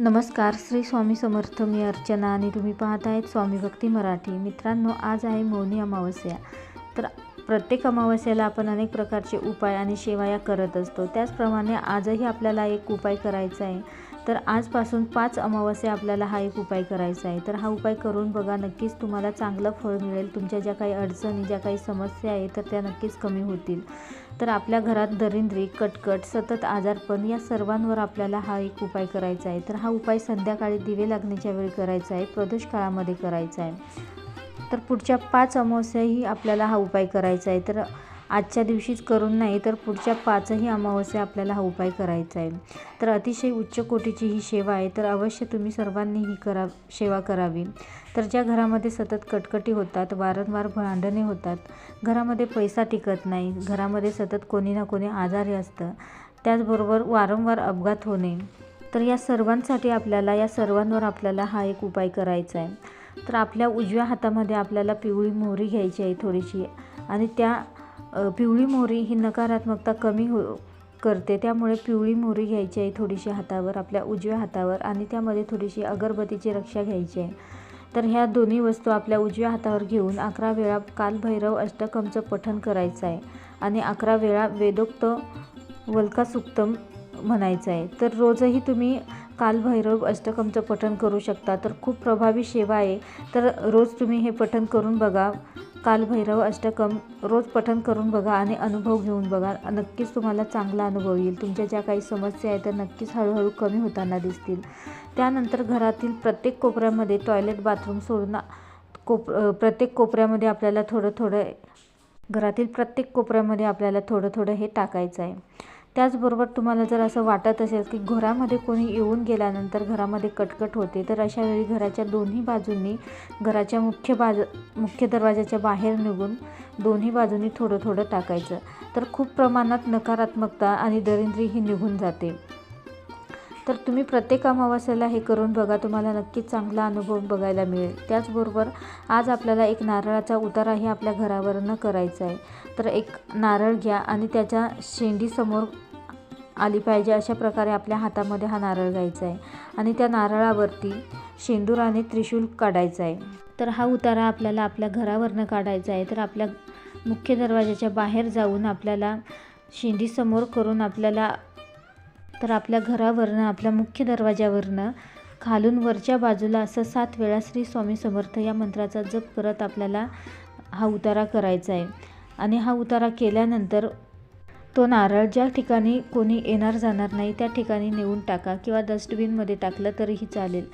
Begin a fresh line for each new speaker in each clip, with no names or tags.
नमस्कार श्री स्वामी समर्थ मी अर्चना आणि तुम्ही पाहत आहेत स्वामी भक्ती मराठी. मित्रांनो आज आहे मौनी अमावस्या. तर प्रत्येक अमावस्याला आपण अनेक प्रकारचे उपाय आणि सेवाया करत असतो. त्याचप्रमाणे आजही आपल्याला एक उपाय करायचा आहे. तर आजपासून पाच अमावस्या आपल्याला हा एक उपाय करायचा आहे. तर हा उपाय करून बघा नक्कीच तुम्हाला चांगलं फळ मिळेल. तुमच्या ज्या काही अडचणी ज्या काही समस्या आहे तर त्या नक्कीच कमी होतील. तर आपल्या घरात दरिंद्री कटकट सतत आजारपण या सर्वांवर आपल्याला हा एक उपाय करायचा आहे. तर हा उपाय संध्याकाळी दिवे लागण्याच्या वेळी करायचा आहे प्रदोष काळामध्ये करायचा आहे. तर पुढच्या पाच अमावस्याही आपल्याला हा उपाय करायचा आहे. तर आजच्या दिवशीच करून नाही तर पुढच्या पाचही अमावस्या आपल्याला हा उपाय करायचा आहे. तर अतिशय उच्च कोटीची ही सेवा आहे तर अवश्य तुम्ही सर्वांनी ही करा सेवा करावी. तर ज्या घरामध्ये सतत कटकटी होतात वारंवार भांडणे होतात घरामध्ये पैसा टिकत नाही घरामध्ये सतत कोणी ना कोणी आजारी असतं त्याचबरोबर वारंवार अपघात होणे तर या सर्वांसाठी आपल्याला या सर्वांवर आपल्याला हा एक उपाय करायचा आहे. तर आपल्या उजव्या हातामध्ये आपल्याला पिवळी मोहरी घ्यायची आहे थोडीशी आणि त्या पिवळी मोहरी ही नकारात्मकता कमी हो करते. त्यामुळे पिवळी मोहरी घ्यायची आहे थोडीशी हातावर आपल्या उजव्या हातावर आणि त्यामध्ये थोडीशी अगरबत्तीची रक्षा घ्यायची आहे. तर ह्या दोन्ही वस्तू आपल्या उजव्या हातावर घेऊन अकरा वेळा कालभैरव अष्टकमचं पठन करायचं आहे आणि अकरा वेळा वेदोक्त वल्का सुक्तम म्हणायचं आहे. तर रोजही तुम्ही कालभैरव अष्टकमचं पठन करू शकता. तर खूप प्रभावी सेवा आहे. तर रोज तुम्ही हे पठन करून बघा. कालभैरव अष्टकम. रोज पठण करून बघा आणि अनुभव घेऊन बघा. नक्कीच तुम्हाला चांगला अनुभव येईल. तुमच्या ज्या काही समस्या आहेत त्या नक्कीच हळूहळू कमी होताना दिसतील. त्यानंतर घरातील प्रत्येक कोपऱ्यामध्ये टॉयलेट बाथरूम सोडून कोप प्रत्येक कोपऱ्यामध्ये आपल्याला थोडं थोडं घरातील प्रत्येक कोपऱ्यामध्ये आपल्याला थोडं थोडं हे टाकायचं आहे. त्याचबरोबर तुम्हाला जर असं वाटत असेल की घरामध्ये कोणी येऊन गेल्यानंतर घरामध्ये कटकट होते तर अशा वेळी घराच्या दोन्ही बाजूंनी घराच्या मुख्य बाज मुख्य दरवाजाच्या बाहेर निघून दोन्ही बाजूंनी थोडं थोडं टाकायचं. तर खूप प्रमाणात नकारात्मकता आणि दरिंद्री ही निघून जाते. तर तुम्ही प्रत्येक अमावास्याला हे करून बघा तुम्हाला नक्कीच चांगला अनुभव बघायला मिळेल. त्याचबरोबर आज आपल्याला एक नारळाचा उताराही आपल्या घरावरनं करायचा आहे. तर एक नारळ घ्या आणि त्याच्या शेंडीसमोर आली पाहिजे अशा प्रकारे आपल्या हातामध्ये हा नारळ घ्यायचा आहे. आणि त्या नारळावरती शेंदूर आणि त्रिशूल काढायचा आहे. तर हा उतारा आपल्याला आपल्या घरावरनं काढायचा आहे. तर आपल्या मुख्य दरवाजाच्या बाहेर जाऊन आपल्याला शेंडीसमोर करून आपल्याला तर आपल्या घरावरनं आपल्या मुख्य दरवाज्यावरनं खालून वरच्या बाजूला असं सात वेळा श्री स्वामी समर्थ या मंत्राचा जप करत आपल्याला हा उतारा करायचा आहे. आणि हा उतारा केल्यानंतर तो नारळ ज्या ठिकाणी कोणी येणार जाणार नाही त्या ठिकाणी नेऊन टाका किंवा डस्टबिनमध्ये टाकलं तरीही चालेल.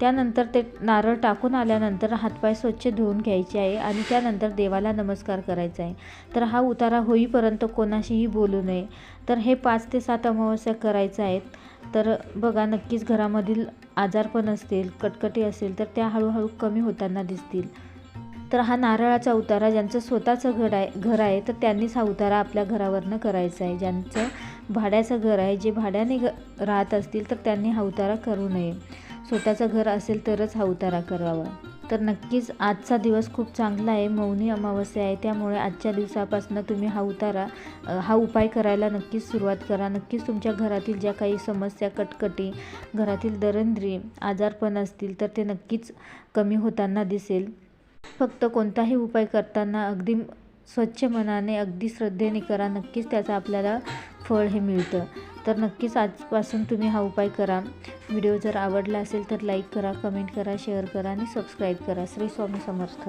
त्यानंतर ते नारळ टाकून आल्यानंतर हातपाय स्वच्छ धुवून घ्यायचे आहे आणि त्यानंतर देवाला नमस्कार करायचा आहे. तर हा उतारा होईपर्यंत कोणाशीही बोलू नये. तर हे पाच ते सात अमावस्या करायचं आहेत. तर बघा नक्कीच घरामधील आजारपण असतील कटकटी असेल तर त्या हळूहळू कमी होताना दिसतील. तर हा नारळाचा उतारा ज्यांचं स्वतःचं घर आहे घर आहे तर त्यांनीच हा उतारा आपल्या घरावरनं करायचा आहे. ज्यांचं भाड्याचं घर आहे जे भाड्याने घ राहत असतील तर त्यांनी हा उतारा करू नये. स्वतःचं घर असेल तरच हा उतारा करावा. तर नक्कीच आजचा दिवस खूप चांगला आहे. मौनी अमावस्या आहे. त्यामुळे आजच्या दिवसापासून तुम्ही हा उतारा हा उपाय करायला नक्कीच सुरुवात करा. नक्कीच तुमच्या घरातील ज्या काही समस्या कटकटी घरातील दरंद्री आजारपण असतील तर ते नक्कीच कमी होताना दिसेल. फक्त कोणताही उपाय करताना अगदी स्वच्छ मनाने अगदी श्रद्धेने करा. नक्कीच त्याचं आपल्याला फळ हे मिळतं. तर नक्कीच आजपासून तुम्ही हा उपाय करा. व्हिडिओ जर आवडला असेल तर लाईक करा कमेंट करा शेअर करा आणि सबस्क्राईब करा. श्री स्वामी समर्थ.